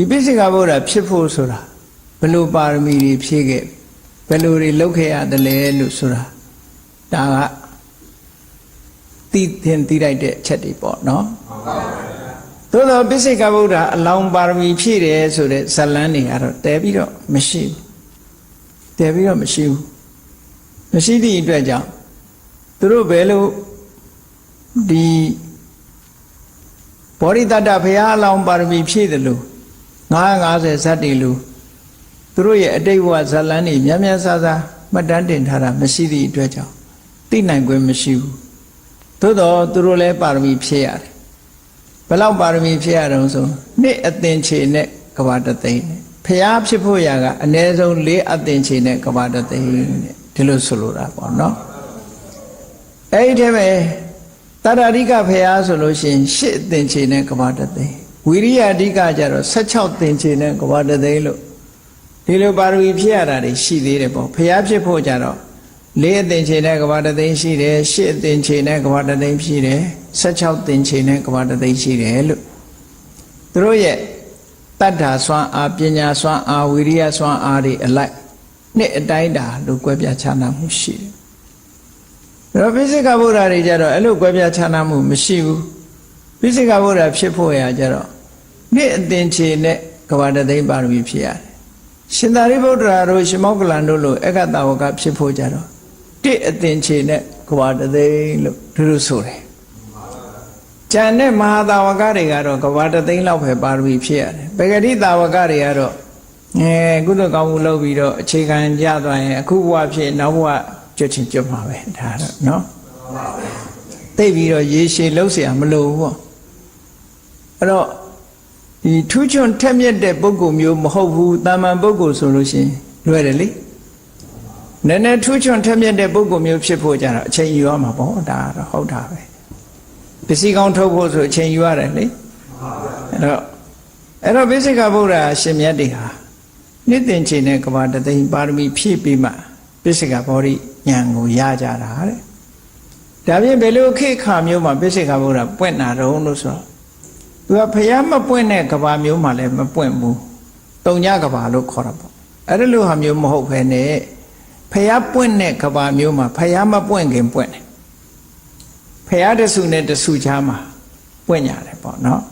ဒီပိစိကဗုဒ္ဓဖြစ်ဖို့ဆိုတာဘယ်လိုပါရမီတွေဖြည့်ခဲ့ဘယ်လိုတွေလုပ်ခဲ့ရတယ်လဲလို့ဆိုတာဒါကသိသင်သိလိုက်တဲ့အချက်တွေပေါ့နော်သို့တော့ပိစိကဗုဒ္ဓအလောင်းပါရမီဖြည့်တယ်ဆိုတဲ့ဇလန်းတွေကတော့တဲပြီးတော့မရှိဘူးတဲပြီးတော့မရှိဘူးမရှိသည့်အတွက်ကြောင့်သူတို့ဘယ်လိုဒီဘောရိတတ္တဘုရားအလောင်းပါရမီဖြည့်တယ်လို့ 950ဇတ်တွေလို့သူတို့ရဲ့အတိတ်ဘဝဇလန်းတွေများများဆဆမှတ်တမ်းတင်ထားတာမရှိသည့်အတွက်ကြောင့်သိနိုင်ခွင့်မရှိဘူးသို့တော့သူတို့လည်းပါရမီဖြည့်ရတယ်ဘယ်လောက်ပါရမီဖြည့်ရတော့ဆိုနှစ်အသင်္ချေနဲ့ကဘာတသိန်းနဲ့ဘုရားဖြစ်ဖို့ရာကအနည်းဆုံး၄အသင်္ချေနဲ့ကဘာတသိန်းနဲ့ဒီလိုဆိုလိုတာပေါ့နော်အဲ့ဒီထဲမှာတတ္တရိကဖရာဆိုလို့ရှိရင်၈သင်္ချေနဲ့ကဘာတသိန်း ဝိရိယအဓိကကျတော့16သင်္ချေနဲ့ကဘာတသိန်းလို့ဒီလိုပါရမီဖြည့်ရတာတွေရှိသေးတယ်ပေါ့ဖရာဖြစ်ဖို့ကြတော့၄အသင်္ချေနဲ့ကဘာတသိန်းရှိတယ်၈အသင်္ချေနဲ့ကဘာတသိန်းရှိတယ်16သင်္ချေနဲ့ကဘာတသိန်းရှိတယ်လို့သူတို့ရဲ့တတ္ထာစွမ်းအားပညာစွမ်းအားဝိရိယစွမ်းအားတွေအလိုက်နှစ်အတိုင်းတာလို့ကွဲပြားခြားနားမှုရှိတယ်ဒါတော့ပိစိကဗုဒ္ဓတွေကြတော့အဲ့လိုကွဲပြားခြားနားမှုမရှိဘူး ပိစိကဗုဒ္ဓဖြစ်ဖို့ရာကြတော့နှစ်အသင်္ချေနဲ့ကဘာတသိန်းပါရမီဖြစ်ရတယ်ရှင်သာရိပုတ္တရာတို့ရှင်မောက္ကလန်တို့လိုအက္ခတဝကဖြစ်ဖို့ကြတော့တစ်အသင်္ချေနဲ့ကဘာတသိန်းလို့သူတို့ဆိုတယ်ကျန်တဲ့မဟာတာဝကတွေကတော့ကဘာတသိန်းလောက်ပဲပါရမီဖြစ်ရတယ်ပဂတိတာဝကတွေကတော့အဲကုသကောင်းမှုလုပ်ပြီးတော့အခြေခံကြသွားရင်အခုဘဝဖြစ်နောက်ဘဝကျွတ်ချင်းကျွတ်မှာပဲဒါတော့နော်သိပြီးတော့ရေရှည်လှုပ်เสียမလို့ဘူးပေါ့ အဲ့တော့ဒီထူးချွန်ထက်မြက်တဲ့ပုဂ္ဂိုလ်မျိုးမဟုတ်ဘူးတာမန်ပုဂ္ဂိုလ်ဆိုလို့ရှိရင်လွယ်တယ်လေနည်းနည်းထူးချွန်ထက်မြက်တဲ့ပုဂ္ဂိုလ်မျိုးဖြစ်ဖို့ကြတော့အချိန်ယူရမှာပေါ့ဒါကတော့ဟုတ်တာပဲပစ္စည်းကောင်းထုတ်ဖို့ဆိုအချိန်ယူရတယ်လေအဲ့တော့အဲ့တော့ဘိစိကဗုဒ္ဓရှင်မြတ်တွေဟာနှစ်တင်ချိန်နဲ့ကဘာတသိန်းပါရမီဖြည့်ပြီးမှဘိစိကဘောဓိဉာဏ်ကိုရကြတာတဲ့ဒါပြင်ဘယ်လိုခေတ်ခါမျိုးမှာဘိစိကဗုဒ္ဓပွင့်တာတုံးလို့ဆိုတော့ သူကဖျားမပွင့်တဲ့ကဘာမျိုးမှလည်းမပွင့်ဘူးတုံညကဘာလို့ခေါ်တာပေါ့အဲ့ဒါလိုဟာမျိုးမဟုတ်ဘဲနဲ့ဖျားပွင့်တဲ့ကဘာမျိုးမှာဖျားမပွင့်ခင်ပွင့်တယ်ဖျားတဆူနဲ့တဆူချားမှာပွင့်ရတယ်ပေါ့နော်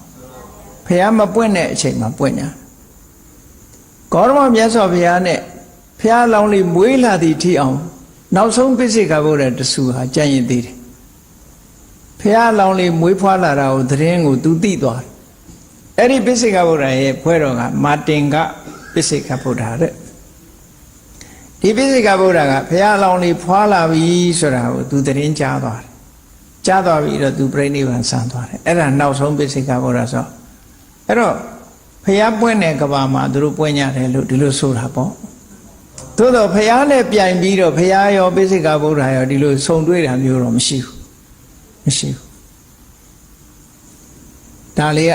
ဖះမပွင့်တဲ့အချိန်မှာပွင့်ညာကောရမမြတ်စွာဘုရားနဲ့ဖះလောင်းလေးမွေးလာသည့်ထိအောင်နောက်ဆုံးပိစိကဘုရားတဆူဟာကြံ့ရင်သေးတယ် ဖះလောင်းလေးမွေးဖွားလာတာကိုသတင်းကိုသူသိသွားတယ်အဲ့ဒီပိစိကဘုရားရဲ့ဖွဲတော်ကမာတင်ကပိစိကဘုရားတဲ့ဒီပိစိကဘုရားကဖះလောင်းလေးဖွားလာပြီဆိုတာကိုသူသတင်းကြားသွားတယ်ကြားသွားပြီတော့သူပြိဋိဘံဆန်သွားတယ်အဲ့ဒါနောက်ဆုံးပိစိကဘုရားဆိုအဲ့တော့ဖះပွင့်တဲ့ကဘာမှာသူတို့ပွင့်ကြတယ်လို့ဒီလိုဆိုတာပေါ့သို့တော့ဖះနဲ့ပြိုင်ပြီးတော့ဖះရောပိစိကဗုဒ္ဓရောဒီလိုဆုံတွေ့တာမျိုးတော့မရှိဘူး မရှိဘူးဒါလေးက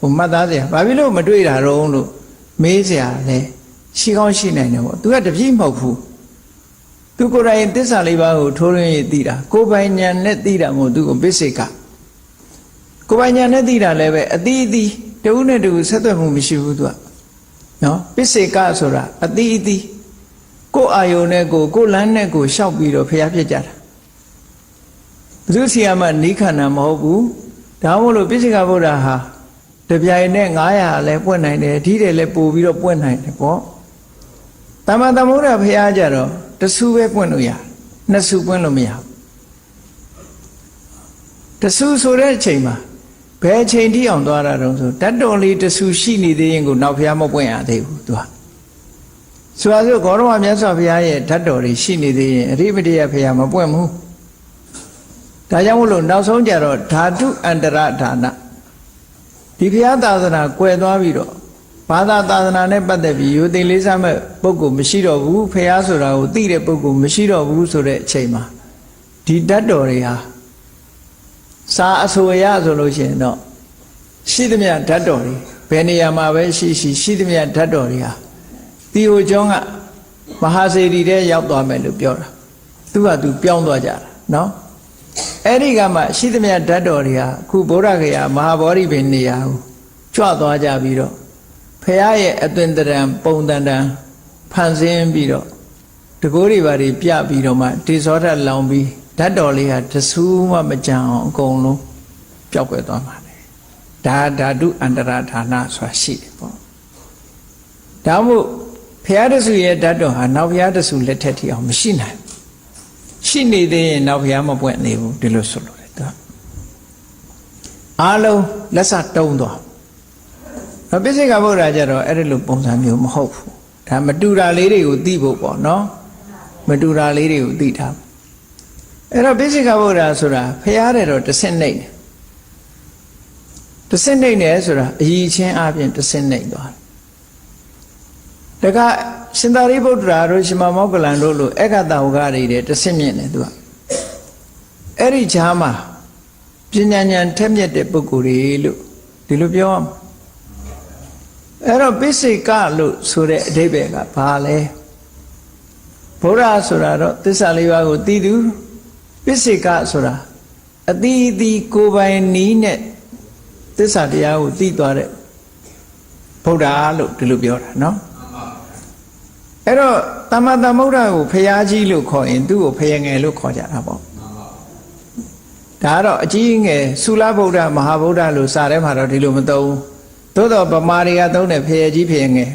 ဟိုမှတ်သားစရာဘာဖြစ်လို့မတွေ့တာတော့လို့မေးစရာလဲရှိကောင်းရှိနိုင်တယ်ပေါ့သူကတပြည့်မဟုတ်ဘူးသူကိုယ်တိုင်သစ္စာလေးပါးကိုထိုးရင်းရသိတာကိုယ်ပိုင်ဉာဏ်နဲ့သိတာမဟုတ်သူကိုပိစိကကိုယ်ပိုင်ဉာဏ်နဲ့သိတာလည်းပဲအတိအသီးတဦးနဲ့တဦးဆက်သွယ်မှုမရှိဘူးသူကနော်ပစ္စေကဆိုတာအတိအသီးကိုယ်အာယုန်နဲ့ကိုယ်ကိုယ်လမ်းနဲ့ကိုယ်ရှောက်ပြီးတော့ဖျားဖြစ်ကြတာ ဘုသူစီယမနိခန္ဓာမဟုတ်ဘူးဒါမို့လို့ပစ္စေကဗုဒ္ဓဟာတပြိုင်နဲ့900လည်းပွင့်နိုင်တယ်အဓိတယ်လည်းပို့ပြီးတော့ပွင့်နိုင်တယ်ပေါ့တမန်တမုဒ္ဒဖျားကြတော့တဆူပဲပွင့်လို့ရနှစ်ဆူပွင့်လို့မရဘူးတဆူဆိုတဲ့အချိန်မှာဘယ်အချိန်ထိအောင်သွားတာတုံးဆိုတတ်တော်လေးတဆူရှိနေသေးရင်ကိုနောက်ဖျားမပွင့်ရသေးဘူးသူကဆိုပါစို့ဂေါရမမြတ်စွာဘုရားရဲ့ဓာတ်တော်တွေရှိနေသေးရင်အရိပတိယဖျားမပွင့်ဘူး ဒါကြောင့်မို့လို့နောက်ဆုံးကြတော့ဓာတုအန္တရဌာနဒီဘုရားသာသနာကွယ်သွားပြီးတော့ဘာသာသာသနာနဲ့ပတ်သက်ပြီးယူသိလေးစားမဲ့ပုဂ္ဂိုလ်မရှိတော့ဘူးဖះဆိုတာကိုသိတဲ့ပုဂ္ဂိုလ်မရှိတော့ဘူးဆိုတဲ့အချိန်မှာဒီတတ်တော်တွေဟာစာအဆိုရဆိုလို့ရှိရင်တော့ရှိသမျှဓာတ်တော်တွေဘယ်နေရာမှာပဲရှိရှိရှိသမျှဓာတ်တော်တွေဟာတီဟိုကျောင်းကမဟာစေတီတဲ့ရောက်သွားမယ်လို့ပြောတာသူကသူပြောင်းသွားကြတာနော် အဲ့ဒီကမှရှိသမျှဓာတ်တော်တွေဟာအခုဗုဒ္ဓဂယာမဟာဗောဓိပင်နေရာကိုကြွသွားကြပြီးတော့ဖဖះရဲ့အသွင်တရံပုံတန်တန်ဖန်ဆင်းပြီးတော့တကိုးတွေပါတွေပြပြီးတော့မှတေဇောဓာတ်လောင်ပြီးဓာတ်တော်လေးဟာတဆူးမှမကြံအောင်အကုန်လုံးပျောက်ကွယ်သွားမှာလေဒါဓာတုအန္တရာဌာနဆိုတာရှိတယ်ပေါ့ဒါမို့ဖះတဆူရဲ့ဓာတ်တော်ဟာနောက်ဖះတဆူလက်ထက်ထိအောင်မရှိနိုင်ဘူး ရှိနေသေးရင်နောက်ဖះမပွင့်နေဘူးဒီလိုဆိုလို့တယ်သူကအားလုံးလက်စတုံးသွားအပိစိကဗုဒ္ဓကြတော့အဲ့ဒီလိုပုံစံမျိုးမဟုတ်ဘူးဒါမတူတာလေးတွေကိုသိဖို့ပေါ့နော်မတူတာလေးတွေကိုသိထားအဲ့တော့ပိစိကဗုဒ္ဓဆိုတာဖះတဲ့တော့တဆင့်နိုင်တယ်တဆင့်နိုင်တယ်ဆိုတာအည်ချင်းအပြင်တဆင့်နိုင်သွားတယ်ဒါက ရှင်သာရိပုတ္တရာတို့ရှင်မမောကလန်တို့လိုအက္ခတဝကတွေတဲ့တဆင့်မြင့်တယ်သူကအဲ့ဒီဈာမှာပညာဉာဏ်ထက်မြက်တဲ့ပုဂ္ဂိုလ်တွေလို့ဒီလိုပြောရမှာအဲ့တော့ပိစိကလို့ဆိုတဲ့အဓိပ္ပာယ်ကဘာလဲဘုရားဆိုတာတော့သစ္စာလေးပါးကိုသိသူပိစိကဆိုတာအတိအသီးကိုယ်ပိုင်နီးနဲ့သစ္စာတရားကိုသိသွားတဲ့ဘုရားလို့ဒီလိုပြောတာနော် အဲ့တော့တမ္မတမုဒ္ဒကိုဖရာကြီးလို့ခေါ်ရင်သူ့ကိုဖယငယ်လို့ခေါ်ကြတာပေါ့ဒါကတော့အကြီးငယ်သုလဗုဒ္ဓမဟာဗုဒ္ဓလို့စာထဲမှာတော့ဒီလိုမသုံးဘူးသို့တော့ဗမာတွေကသုံးတယ်ဖယကြီးဖယငယ်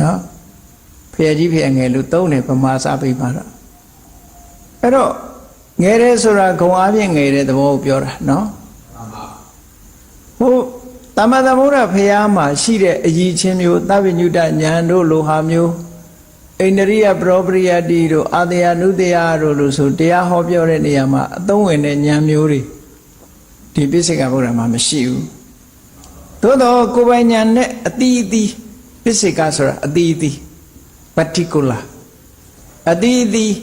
နော်ဖယကြီးဖယငယ်လို့သုံးတယ်ဗမာစာပေမှာတော့အဲ့တော့ငယ်တယ်ဆိုတာဂုံအားဖြင့်ငယ်တဲ့သဘောကိုပြောတာနော်ဟိုတ မ္မသမုဒ္ဒဖရာမှာရှိတဲ့အည်ချင်းမျိုးသဗ္ဗညုတဉာဏ်တို့လိုဟာမျိုးအိန္ဒရိယပရောပရိယတိတို့အာတယနုတယတို့လို့ဆိုတရားဟောပြောတဲ့နေရာမှာအသုံးဝင်တဲ့ဉာဏ်မျိုးတွေဒီပိစိကဗုဒ္ဓမှာမရှိဘူးသို့တော့ကိုယ်ပိုင်ဉာဏ်နဲ့အတိအသီးပိစိကဆိုတာအတိအသီး particular အတိအသီး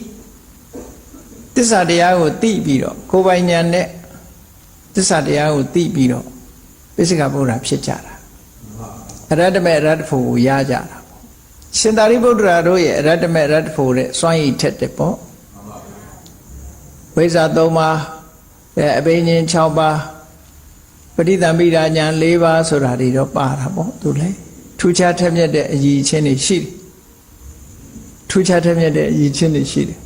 သစ္စာတရားကိုသိပြီးတော့ကိုယ်ပိုင်ဉာဏ်နဲ့သစ္စာတရားကိုသိပြီးတော့ ပိစိကဗုဒ္ဓဖြစ်ကြတာအရတ္တမေအရတ္တဖို့ကိုရကြတာပေါ့ရှင်သာရိပုတ္တရာတို့ရဲ့အရတ္တမေအရတ္တဖို့တဲ့စွမ်းရည်ထက်တယ်ပေါ့ဝိဇ္ဇာ၃ပါးအဲအဘိညာဉ်၆ပါးပဋိသင်္ပိဒါညာ၄ပါးဆိုတာတွေတော့ပါတာပေါ့သူလေထူးခြားထက်မြက်တဲ့အရည်ချင်းတွေရှိတယ်ထူးခြားထက်မြက်တဲ့အရည်ချင်းတွေရှိတယ်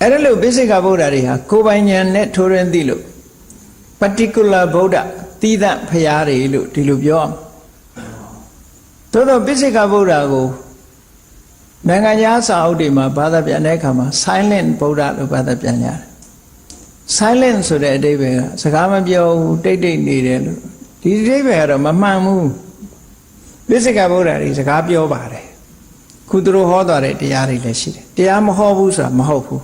အဲ့ဒါလို့ပိစိကဗုဒ္ဓတွေဟာကိုယ်ပိုင်ဉာဏ်နဲ့ထိုးရင်းသိလို့ particular ဗုဒ္ဓသီးသန့်ဖရာတွေလို့ဒီလိုပြောအောင်သို့တော့ပိစိကဗုဒ္ဓကိုနိုင်ငံသားစာအုပ်တွေမှာဘာသာပြန်တဲ့အခါမှာ silent ဗုဒ္ဓလို့ဘာသာပြန်ကြတယ် silent ဆိုတဲ့အဓိပ္ပာယ်ကစကားမပြောဘူးတိတ်တိတ်နေတယ်လို့ဒီအဓိပ္ပာယ်ကတော့မမှန်ဘူးပိစိကဗုဒ္ဓတွေစကားပြောပါတယ်ခုသူတို့ဟောသွားတဲ့တရားတွေလည်းရှိတယ်တရားမဟောဘူးဆိုတာမဟုတ်ဘူး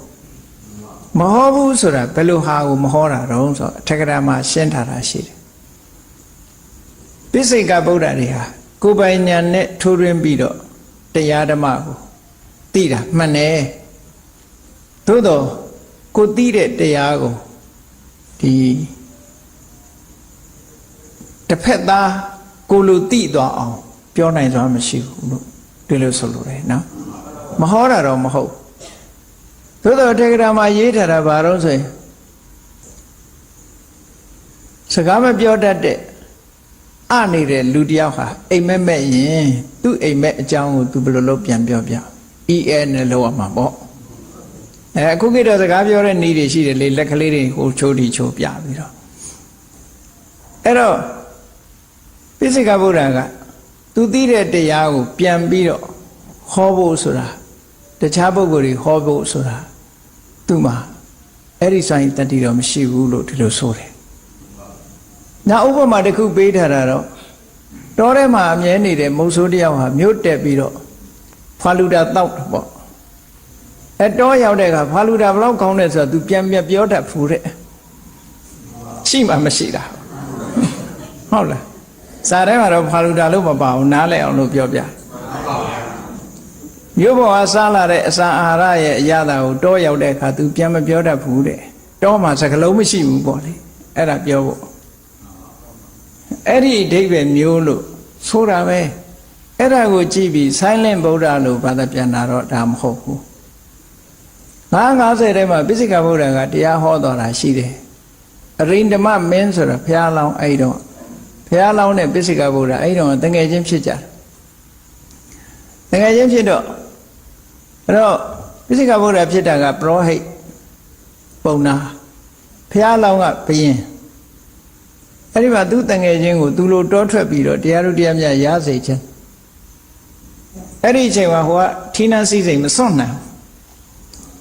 မဟောဘူးဆိုတာဘယ်လိုဟာကိုမဟောတာတုံးဆိုတော့အထက်ကရာမှာရှင်းထားတာရှိတယ်ပိစိကဗုဒ္ဓတွေဟာကိုယ်ပိုင်ညာနဲ့ထိုးရင်းပြီးတော့တရားဓမ္မကိုသိတာမှန်တယ်သို့တော့ကိုသိတဲ့တရားကိုဒီတစ်ဖက်သားကိုလိုသိသွားအောင် ပြောနိုင်စွာမရှိဘူးလို့ဒီလိုဆိုလိုတယ်နော်မဟောတာတော့မဟုတ် သို့တော့တေဂရာမှာရေးထားတာဘာလို့ဆိုရင်စကားမပြောတတ်တဲ့အနေတဲ့လူတယောက်ဟာအိမ်မက်မက်ရင်သူ့အိမ်မက်အကြောင်းကိုသူဘယ်လိုလုပ်ပြန်ပြောပြ EL နဲ့လောက်ရမှာပေါ့အဲအခုကိတော့စကားပြောတဲ့နည်းတွေရှိတယ်လေလက်ကလေးတွေဟိုချိုးတီချိုးပြပြီးတော့အဲ့တော့ပိစိကဗုဒ္ဓကသူသိတဲ့တရားကိုပြန်ပြီးတော့ဟောဖို့ဆိုတာတခြားပုဂ္ဂိုလ်တွေဟောဖို့ဆိုတာ သူ့မှာအဲ့ဒီဆိုင်တတိတော့မရှိဘူးလို့ဒီလိုဆိုတယ်။နောက်ဥပမာတစ်ခုပေးထားတာတော့တောထဲမှာအမြဲနေတဲ့မုတ်ဆိုးတယောက်ဟာမြို့တက်ပြီးတော့ဖာလူတာတောက်တယ်ပေါ့။အဲတောရောက်တဲ့အခါဖာလူတာဘလောက်ကောင်းတယ်ဆိုတော့ तू ပြန်ပြန်ပြောတတ်ဖူးတဲ့။ရှိမှမရှိတာ။ဟုတ်လား။စာထဲမှာတော့ဖာလူတာလို့မပါဘူးနားလည်အောင်လို့ပြောပြ။ မြို့ပေါ်ကစားလာတဲ့အစာအာဟာရရဲ့အရာတာကိုတောရောက်တဲ့အခါ तू ပြန်မပြောတတ်ဘူးတဲ့။တောမှာစကလုံးမရှိဘူးပေါ့လေ။အဲ့ဒါပြောဖို့အဲ့ဒီအဓိပ္ပာယ်မျိုးလို့ဆိုတာပဲအဲ့ဒါကိုကြည့်ပြီး silent ဗုဒ္ဓလို့ဘာသာပြန်တာတော့ဒါမဟုတ်ဘူး950ထဲမှာပိစိကဗုဒ္ဓကတရားဟောတော်တာရှိတယ်အရိန္ဒမမင်းဆိုတာဘုရားလောင်းအဲ့တော့ဘုရားလောင်းတဲ့ပိစိကဗုဒ္ဓအဲ့တော့တငယ်ချင်းဖြစ်ကြတယ်တငယ်ချင်းဖြစ်တော့ အဲ့တော့ပိစိကဗုဒ္ဓဖြစ်တာကပရောဟိတ်ပုံနာဘုရားလောင်းကဘယင်အဲ့ဒီမှာသူတငယ်ချင်းကိုသူလိုတောထွက်ပြီးတော့တရားတို့တရားမြတ်ရစေခြင်းအဲ့ဒီအချိန်မှာဟိုကထီးနှန်းစည်းစိမ်မစွန့်နိုင်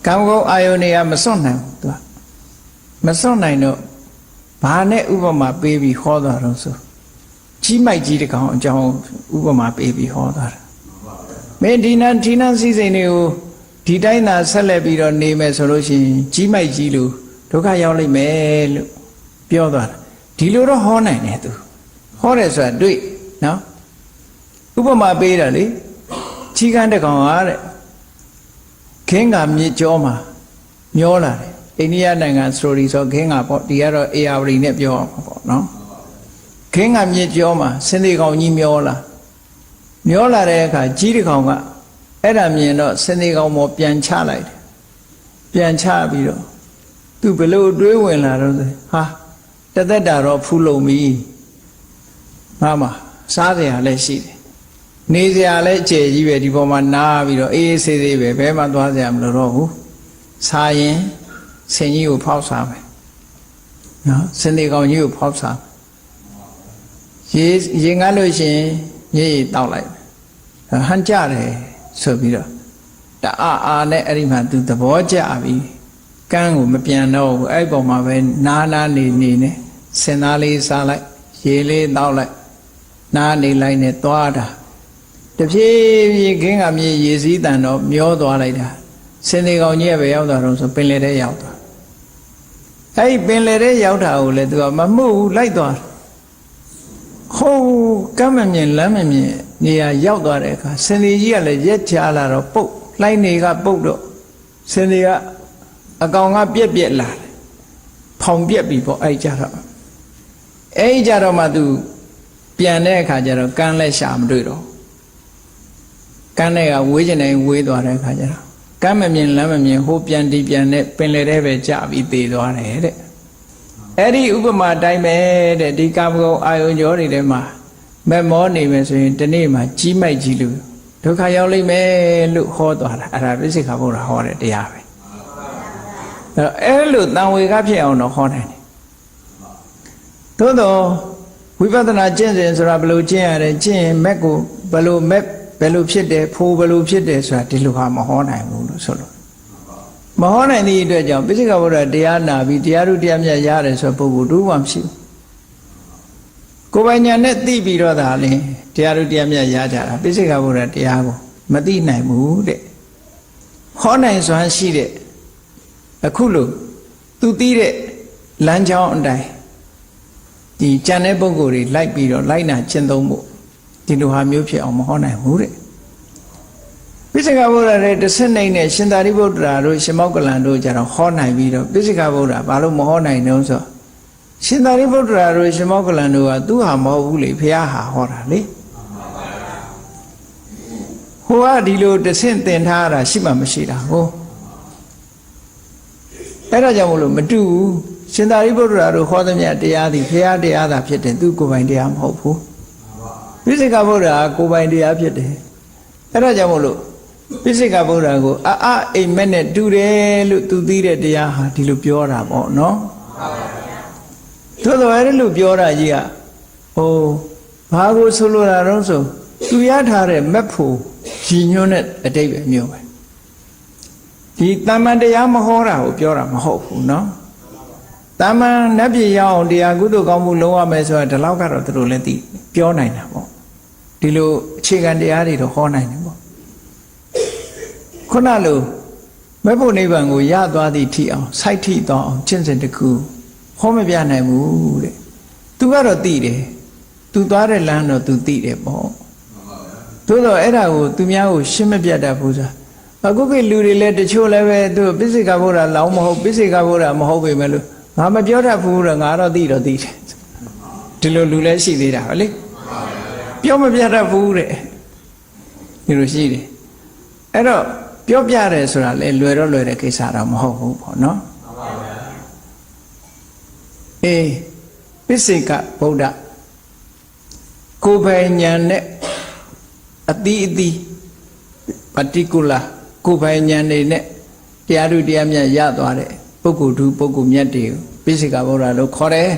ကံကောအာယုန်တွေကမစွန့်နိုင်ဘူးသူကမစွန့်နိုင်တော့ဘာနဲ့ဥပမာပေးပြီးဟောသွားတော့ဆိုကြီးမိုက်ကြီးတကောင်အကြောင်းဥပမာပေးပြီးဟောသွားတာ မင်းဒီနန်းဒီနန်းစည်းစိမ်တွေကိုဒီတိုင်းသာဆက်လက်ပြီးတော့နေမယ်ဆိုလို့ရှိရင်ကြီးမိုက်ကြီးလို့ဒုက္ခရောက်လိမ့်မယ်လို့ပြောသွားတာဒီလိုတော့ဟောနိုင်တယ်သူဟောတယ်ဆိုတာတွေ့နော်ဥပမာပေးတာလေကြီးကန်းတကောင်ဟာတဲ့ခင်းကမြေကြောမှာမျောလာတယ်အိန္ဒိယနိုင်ငံစတိုရီဆိုခင်းကပေါ့ဒီကတော့ AR နဲ့ပြောအောင်ပေါ့နော်ခင်းကမြေကြောမှာစင်သေးကောင်ကြီးမျောလာ မျောလာတဲ့အခါကြီးတကောင်ကအဲ့ဒါမြင်တော့စင်သေးကောင်ပေါ်ပြန်ချလိုက်တယ်ပြန်ချပြီးတော့သူဘလို့တွေးဝင်လာတော့ဟာတသက်တာတော့ဖူးလုံပြီငါမှစားစရာလည်းရှိတယ်နေစရာလည်းအခြေကြီးပဲဒီပေါ်မှာနားပြီးတော့အေးအေးဆေးဆေးပဲဘဲမှသွားစရာမလိုတော့ဘူးစားရင်ဆင်ကြီးကိုဖောက်စားမယ်နော်ဆင်ဒီကောင်ကြီးကိုဖောက်စားရေရေငတ်လို့ရှိရင်ရေတောက်လိုက် ဟန်ကြတယ်ဆိုပြီးတော့တအားအားနဲ့အဲ့ဒီမှာသူသဘောကျပြီကန်းကိုမပြန်တော့ဘူးအဲ့ပုံမှာပဲနားနားနေနေနဲ့စင်သားလေးစားလိုက်ရေလေးတောက်လိုက်နားနေလိုက်နဲ့သွားတာတဖြည်းဖြည်းခင်းကမြေရေစည်းတန်တော့မျောသွားလိုက်တာစင်ဒီကောင်ကြီးကပဲရောက်သွားတော့ဆိုပင်လေတဲ့ရောက်သွားအဲ့ဒီပင်လေတဲ့ရောက်တာကိုလည်းသူကမမှုဘူးလိုက်သွားဟိုးကမ်းမမြင်လမ်းမမြင် နေရာရောက်သွားတဲ့အခါစင်ဒီကြီးကလည်းရက်ချလာတော့ပုတ်လှိုင်းနေကပုတ်တော့စင်ဒီကအကောင်ကပြက်ပြက်လာတယ်ဖောင်ပြက်ပြီပေါ့အဲ့ကြတော့အဲ့ကြတော့မှသူပြန်တဲ့အခါကျတော့ကန်းလက်ရှာမတွေ့တော့ကန်းတဲ့ကဝေးကျင်တိုင်းဝေးသွားတဲ့အခါကျတော့ကမ်းမမြင်လမ်းမမြင်ဟိုပြန်ဒီပြန်နဲ့ပင်လေတဲ့ပဲကြပြီးသေသွားတယ်တဲ့အဲ့ဒီဥပမာတိုင်းပဲတဲ့ဒီကာမဂုဏ်အာယုံကြောတွေထဲမှာ မမောနေမယ်ဆိုရင်ဒီနေ့မှာကြီးမိုက်ကြီးလို့ဒုက္ခရောက်လိမ့်မယ်လို့ဟောသွားတာအဲ့ဒါပြစ္ဆေခဘုရားဟောတဲ့တရားပဲအဲ့တော့အဲ့လိုတန်ဝေကဖြစ်အောင်တော့ဟောနိုင်တယ်သို့တော့ဝိပဿနာကျင့်စဉ်ဆိုတာဘယ်လိုကျင့်ရတယ်ကျင့်ရင်မက်ကိုဘယ်လိုမက်ဘယ်လိုဖြစ်တယ်ဖိုးဘယ်လိုဖြစ်တယ်ဆိုတာဒီလိုဟာမဟောနိုင်ဘူးလို့ဆိုလို့မဟောနိုင်သည့်အတွက်ကြောင့်ပိစိကဗုဒ္ဓတရားနာပြီးတရားဥတရားမြတ်ရတယ်ဆိုပုဂ္ဂိုလ်တို့မှမရှိဘူး ကိုယ်ပိုင်ညာနဲ့သိပြီးတော့ဒါလည်းတရားဥတရားမြတ်ရကြတာပိစိကဗုဒ္ဓတရားကိုမသိနိုင်ဘူးတဲ့ဟောနိုင်စွမ်းရှိတဲ့အခုလို့သူသိတဲ့လမ်းကြောင်းအတိုင်းဒီကြံတဲ့ပုဂ္ဂိုလ်တွေလိုက်ပြီးတော့လိုက်နာကျင့်သုံးဖို့ဒီလိုဟာမျိုးဖြစ်အောင်မဟောနိုင်ဘူးတဲ့ပိစိကဗုဒ္ဓရဲ့တဆင့်နိုင်နဲ့ရှင်သာရိပုတ္တရာတို့ရှင်မောက္ကလန်တို့ကြတော့ဟောနိုင်ပြီးတော့ပိစိကဗုဒ္ဓဘာလို့မဟောနိုင်တုံးဆို ရှင်သာရိပုတ္တရာတို့ရှင်မောက္ကလန်တို့ကသူဟာမဟုတ်ဘူးလေဘုရားဟာဟောတာလေဟိုကဒီလိုတဆင့်သင်ထားတာရှိမှမရှိတာဟိုအဲ့ဒါကြောင့်မလို့မတူဘူးရှင်သာရိပုတ္တရာတို့ဟောသမျှတရားသည်ဘုရားတရားသာဖြစ်တယ်သူကိုယ်ပိုင်တရားမဟုတ်ဘူးပိစိကဗုဒ္ဓဟာကိုယ်ပိုင်တရားဖြစ်တယ်အဲ့ဒါကြောင့်မလို့ပိစိကဗုဒ္ဓကိုအာအအိမ်မက်နဲ့တူတယ်လို့သူသိတဲ့တရားဟာဒီလိုပြောတာပေါ့နော် သို့တော်အဲ့လိုပြောတာကြီးကဟိုဘာကိုဆိုလိုတာတော့ဆိုသူရထားတဲ့မက်ဖို့ရည်ညွှန်းတဲ့အတိတ်ပဲမျိုးပဲဒီတမန်တရားမဟောတာကိုပြောတာမဟုတ်ဘူးနော်တမန်နတ်ပြည်ရအောင်တရားကုသိုလ်ကောင်းမှုလုံးဝမယ်ဆိုတာဒီလောက်ကတော့သူတို့လည်းသိပြောနိုင်တာပေါ့ဒီလိုအခြေခံတရားတွေတော့ဟောနိုင်တယ်ပေါ့ခုနလိုမဲ့ဖို့နိဗ္ဗာန်ကိုရသွားသည့်ထိအောင်စိုက်ထိသွားအောင်ကျင့်စဉ်တစ်ခု ဟောမပြနိုင်ဘူးတဲ့သူကတော့သိတယ်သူသွားတဲ့လမ်းတော့သူသိတယ်ပေါ့သို့တော့အဲ့ဒါကိုသူများကိုရှင်းမပြတတ်ဘူးဆိုတာအခုကိလူတွေလည်းတချို့လည်းပဲသူပိစိကဗုဒ္ဓလောင်းမဟုတ်ပိစိကဗုဒ္ဓမဟုတ်ပေမဲ့လို့ငါမပြောတတ်ဘူးတော့ငါတော့သိတော့သိတယ်ဒီလိုလူလည်းရှိသေးတာဟုတ်လေပြောမပြတတ်ဘူးတဲ့ဒီလိုရှိတယ်အဲ့တော့ပြောပြတယ်ဆိုတာလေလွယ်တော့လွယ်တဲ့ကိစ္စတော့မဟုတ်ဘူးပေါ့နော် အေးပိစိကဗုဒ္ဓကိုယ်ပိုင်ဉာဏ်နဲ့အတိအသီး particular ကိုယ်ပိုင်ဉာဏ်နေနဲ့တရားသူတရားမြတ်ရသွားတဲ့ပုဂ္ဂိုလ်သူပုဂ္ဂိုလ်မြတ်တွေကိုပိစိကဗုဒ္ဓလို့ခေါ်တယ်